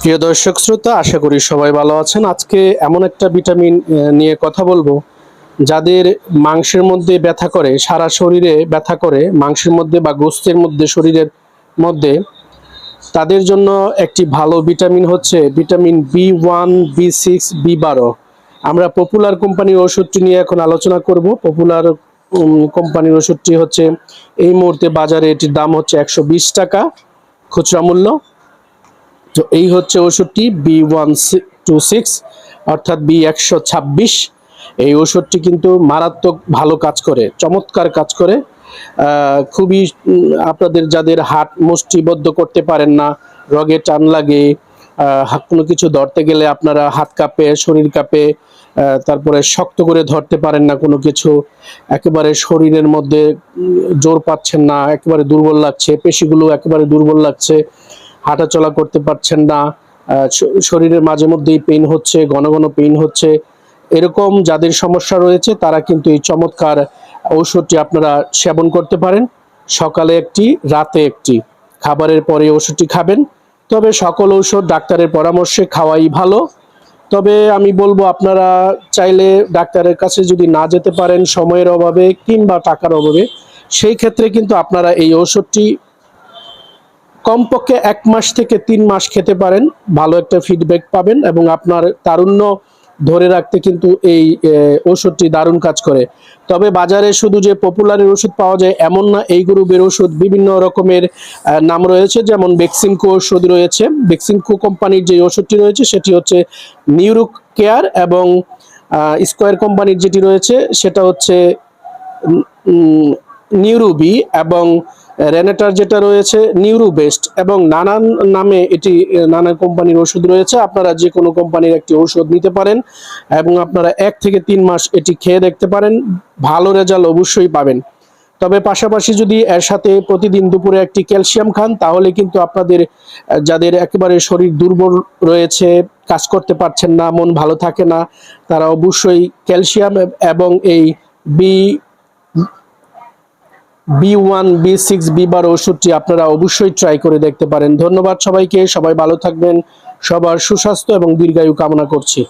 প্রিয় দর্শক শ্রোতা, আশা করি সবাই ভালো আছেন। আজকে এমন একটা ভিটামিন নিয়ে কথা বলব, যাদের মাংসের মধ্যে ব্যথা করে, সারা শরীরে ব্যথা করে, মাংসের মধ্যে বা গোস্তের মধ্যে, শরীরের মধ্যে, তাদের জন্য একটি ভালো ভিটামিন হচ্ছে vitamin B one, B six, B বারো। আমরা পপুলার কোম্পানির ওষুধটি নিয়ে এখন আলোচনা করব। পপুলার কোম্পানির ওষুধটি হচ্ছে এই মুহূর্তে বাজারে এটির দাম হচ্ছে একশো বিশ টাকা। খুচরা মূল্য তো এই হচ্ছে ওষুধটি বি ওয়ান টু সিক্স অর্থাৎ বি একশো ছাব্বিশ এই ওষুধটি কিন্তু মারাত্মক ভালো কাজ করে, চমৎকার কাজ করে। খুবই আপনাদের যাদের হাত মুষ্টিবদ্ধ করতে পারেন না, রগে টান লাগে কোনো কিছু ধরতে গেলে আপনারা হাত কাঁপে, শরীর কাঁপে তারপরে শক্ত করে ধরতে পারেন না কোনো কিছু, একেবারে শরীরের মধ্যে জোর পাচ্ছেন না, একেবারে দুর্বল লাগছে, পেশিগুলো একেবারে দুর্বল লাগছে হাঁটাচলা করতে পারছেন না শরীরের মাঝে মধ্যেই পেইন হচ্ছে, ঘন ঘন পেইন হচ্ছে। এরকম যাদের সমস্যা রয়েছে, তারা কিন্তু এই চমৎকার ঔষধটি আপনারা সেবন করতে পারেন। সকালে একটি, রাতে একটি। খাবারের পরে ওষুধটি খাবেন। তবে সকল ঔষধ ডাক্তারের পরামর্শে খাওয়াই ভালো। তবে আমি বলব, আপনারা চাইলে ডাক্তারের কাছে যদি না যেতে পারেন সময়ের অভাবে কিংবা টাকার অভাবে, সেই ক্ষেত্রে কিন্তু আপনারা এই ঔষধটি কমপক্ষে এক মাস থেকে তিন মাস খেতে পারেন, ভালো একটা ফিডব্যাক পাবেন এবং আপনার তারুণ্য ধরে রাখতে কিন্তু এই ওষুধটি দারুণ কাজ করে। তবে বাজারে শুধু যে পপুলারের ওষুধ পাওয়া যায় এমন না, এই গ্রুপের ওষুধ বিভিন্ন রকমের নাম রয়েছে, যেমন বেক্সিমকো ওষুধ রয়েছে। বেক্সিমকো কোম্পানির যে ওষুধটি রয়েছে সেটি হচ্ছে নিউরো কেয়ার এবং স্কোয়ার কোম্পানির যেটি রয়েছে সেটা হচ্ছে নিউরুবি এবং রেনেটার যেটা রয়েছে নিউরো বেস্ট এবং নানান নামে এটি নানা কোম্পানির ওষুধ রয়েছে। আপনারা যে কোনো কোম্পানির একটি ঔষধ নিতে পারেন এবং আপনারা এক থেকে তিন মাস এটি খেয়ে দেখতে পারেন। ভালো রেজাল্ট অবশ্যই পাবেন। তবে পাশাপাশি যদি এর সাথে প্রতিদিন দুপুরে একটি ক্যালসিয়াম খান, তাহলে কিন্তু আপনাদের যাদের একেবারে শরীর দুর্বল রয়েছে, কাজ করতে পারছেন না, মন ভালো থাকে না, তারা অবশ্যই ক্যালসিয়াম এবং এই B B one, B six B বার ওষুধটি আপনারা অবশ্যই ট্রাই করে দেখতে পারেন। ধন্যবাদ সবাইকে, সবাই ভালো থাকবেন, সবার সুস্বাস্থ্য এবং দীর্ঘায়ু কামনা করছি।